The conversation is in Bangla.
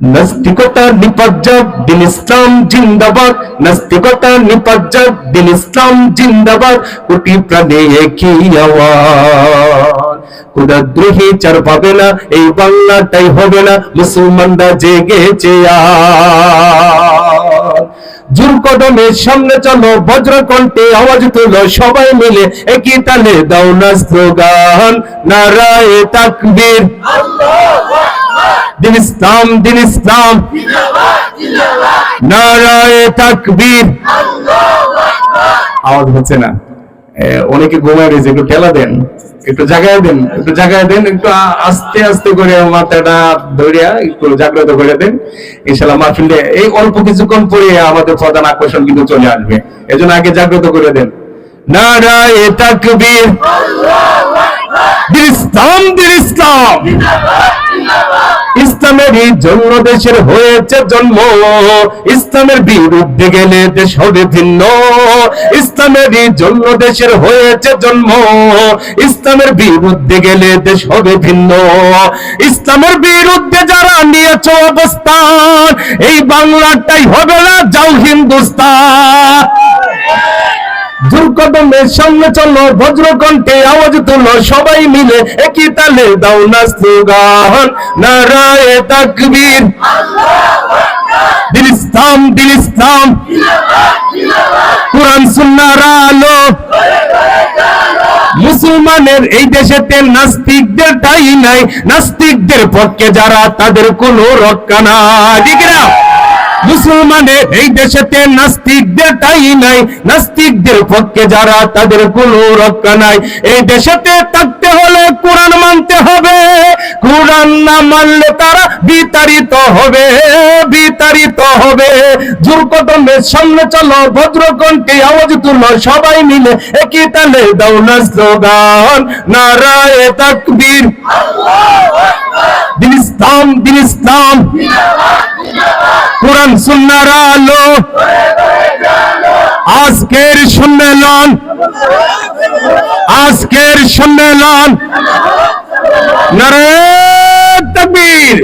নাস্তিকতা নিপজ্জক দিন ইসলাম জিন্দাবাদ। নাস্তিকতা নিপজ্জক দিন ইসলাম জিন্দাবাদ। কোটি প্রাণে একই আওয়াজ। চার পাবে না, এই বাংলাটাই হবে না, মুসলমানরা জেগেছে জোর কদমের সামনে চলো বজ্র কণ্ঠে আওয়াজ তুলো, সবাই মিলে একই তালে দাও না স্লোগান, নারায়ে তাকবীর। দিন ইসলাম দিন ইসলাম। আওয়াজ হচ্ছে না। অনেকে ঘুমায় রয়েছে, একটু ঠেলা দেন, একটু জাগায় দেন, একটু জাগায় দেন, একটু আস্তে আস্তে করে মাথাটা ধরিয়া একটু জাগ্রত করে দেন। ইনশাল্লাহ মাহফিলে এই অল্প কিছুক্ষণ পরে আমাদের প্রধান আকর্ষণ কিন্তু চলে আসবে। এজন্য আগে জাগ্রত করে দেন। নারায়ে তাকবীর। দিন ইসলাম দিন ইসলাম। ইসলামেরই জন্য দেশের হয়েছে জন্ম। ইসলামের বিরুদ্ধে গেলে দেশ হবে ভিন্ন ইসলামেরই জন্য দেশের হয়েছে জন্ম। ইসলামের বিরুদ্ধে গেলে দেশ হবে ভিন্ন ইসলামের বিরুদ্ধে যারা নিয়েছ অবস্থান, এই বাংলাটাই হবে না যাও হিন্দুস্তান। চলো, বজ্রকণ্ঠে আওয়াজ সবাই মিলে একই তালে দাও না স্লোগান। নারায়ে তাকবীর। কোরআন সুন্নাহর আলো। মুসলমানের এই দেশেতে নাস্তিকদের ঠাই নাই, নাস্তিকদের পক্ষে যারা তাদের কোনো রক্ষা ঠিক না মুসলমানের এই দেশেতে নাস্তিকদের ঠাই নাই। নাস্তিকদের পক্ষে যারা তাদের কোনো রক্ষা নাই। এই দেশেতে থাকতে হলে কোরআন মানতে হবে। কোরআন না মানলে তারা বিতাড়িত হবে বিতাড়িত হবে। সামনে চলো আওয়াজ তুলো, সবাই মিলে একই তালে দাও স্লোগান। নারায়ে তাকবীর। দিন ইসলাম দিন ইসলাম। কোরআন সুন্নার আলো। আজকের সম্মেলন আজকের সম্মেলন। নারায়ণ তাকবীর।